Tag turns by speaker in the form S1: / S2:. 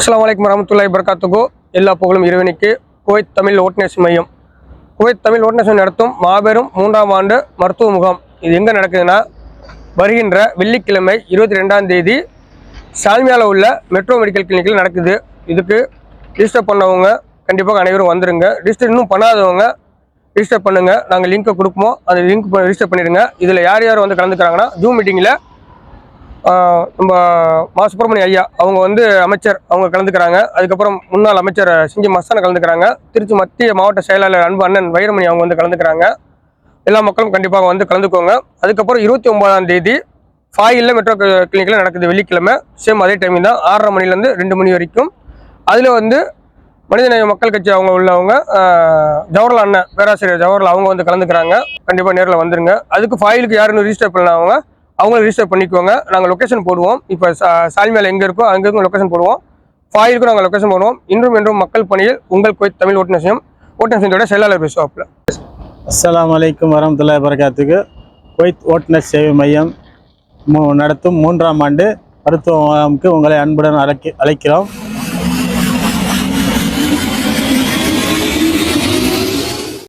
S1: அஸ்லாம் வலைக்கம் வரமத்துல்லாஹி வரகாத்துக்கு எல்லா புகழும் இறைவனுக்கு. குவைத் தமிழ் ஓட்நேஸ் மையம். குவைத் தமிழ் ஓட்நேஸ் நடத்தும் மாபெரும் மூன்றாம் ஆண்டு மருத்துவ முகாம். இது எங்கே நடக்குதுன்னா வருகின்ற வெள்ளிக்கிழமை இருபத்தி ரெண்டாம் தேதி சால்மியாவில் உள்ள மெட்ரோ மெடிக்கல் கிளினிக்கில் நடக்குது. இதுக்கு ரிஜிஸ்டர் பண்ணவங்க கண்டிப்பாக அனைவரும் வந்துருங்க. ரிஜிஸ்டர் இன்னும் பண்ணாதவங்க ரிஜிஸ்டர் பண்ணுங்கள் நாங்கள் லிங்க்கை கொடுப்போம். அந்த லிங்க் ரிஜிஸ்டர் பண்ணிடுங்க. இதில் யார் யார் வந்து கலந்துக்கிறாங்கன்னா ஜூம் மீட்டிங்கில் நம்ம மா சுப்பிரமணிய ஐயா அவங்க வந்து அமைச்சர் அவங்க கலந்துக்கிறாங்க. அதுக்கப்புறம் முன்னாள் அமைச்சர் சிங்கி மஸ்தானை கலந்துக்கிறாங்க. திருச்சி மத்திய மாவட்ட செயலாளர் அன்பு அண்ணன் வைரமணி அவங்க வந்து கலந்துக்கிறாங்க. எல்லா மக்களும் கண்டிப்பாக வந்து கலந்துக்கோங்க. அதுக்கப்புறம் இருபத்தி ஒன்பதாம் தேதி ஃபாயில் மெட்ரோ கிளினிக்கில் நடக்குது வெள்ளிக்கிழமை. சேம் அதே டைமிங் தான் ஆறரை மணிலேருந்து ரெண்டு மணி வரைக்கும். அதில் வந்து மனிதநேய மக்கள் கட்சி அவங்க உள்ளவங்க ஜவஹர்லால் அண்ணன் பேராசிரியர் ஜவஹர்லால் அவங்க வந்து கலந்துக்கிறாங்க. கண்டிப்பாக நேரில் வந்துருங்க. அதுக்கு ஃபாயிலுக்கு யாருன்னு ரிஜிஸ்டர் பண்ணவங்க அவங்களும் ரிஜிஸ்டர் பண்ணிக்கோங்க. நாங்கள் லொக்கேஷன் போடுவோம். இப்போ சால்மேல எங்கே இருக்கோ அங்கே இருக்கும் லொக்கேஷன் போடுவோம். ஃபாயிலுக்கும் நாங்கள் லொக்கேஷன் போடுவோம். இன்றும் என்றும் மக்கள் பணியில் உங்கள் கோயில் தமிழ் ஓட்டுநேசம் ஓட்டுநேசத்தோட செயலாளர் பேசுவாப்பில்.
S2: அஸ்லாம் வலைக்கம் வரமத்துல்லா வரகாத்துக்கு குவைத் ஓட்டுநர் சேவை மையம் நடத்தும் மூன்றாம் ஆண்டு மருத்துவ முகாமுக்கு உங்களை அன்புடன் அழைக்க அழைக்கிறோம்.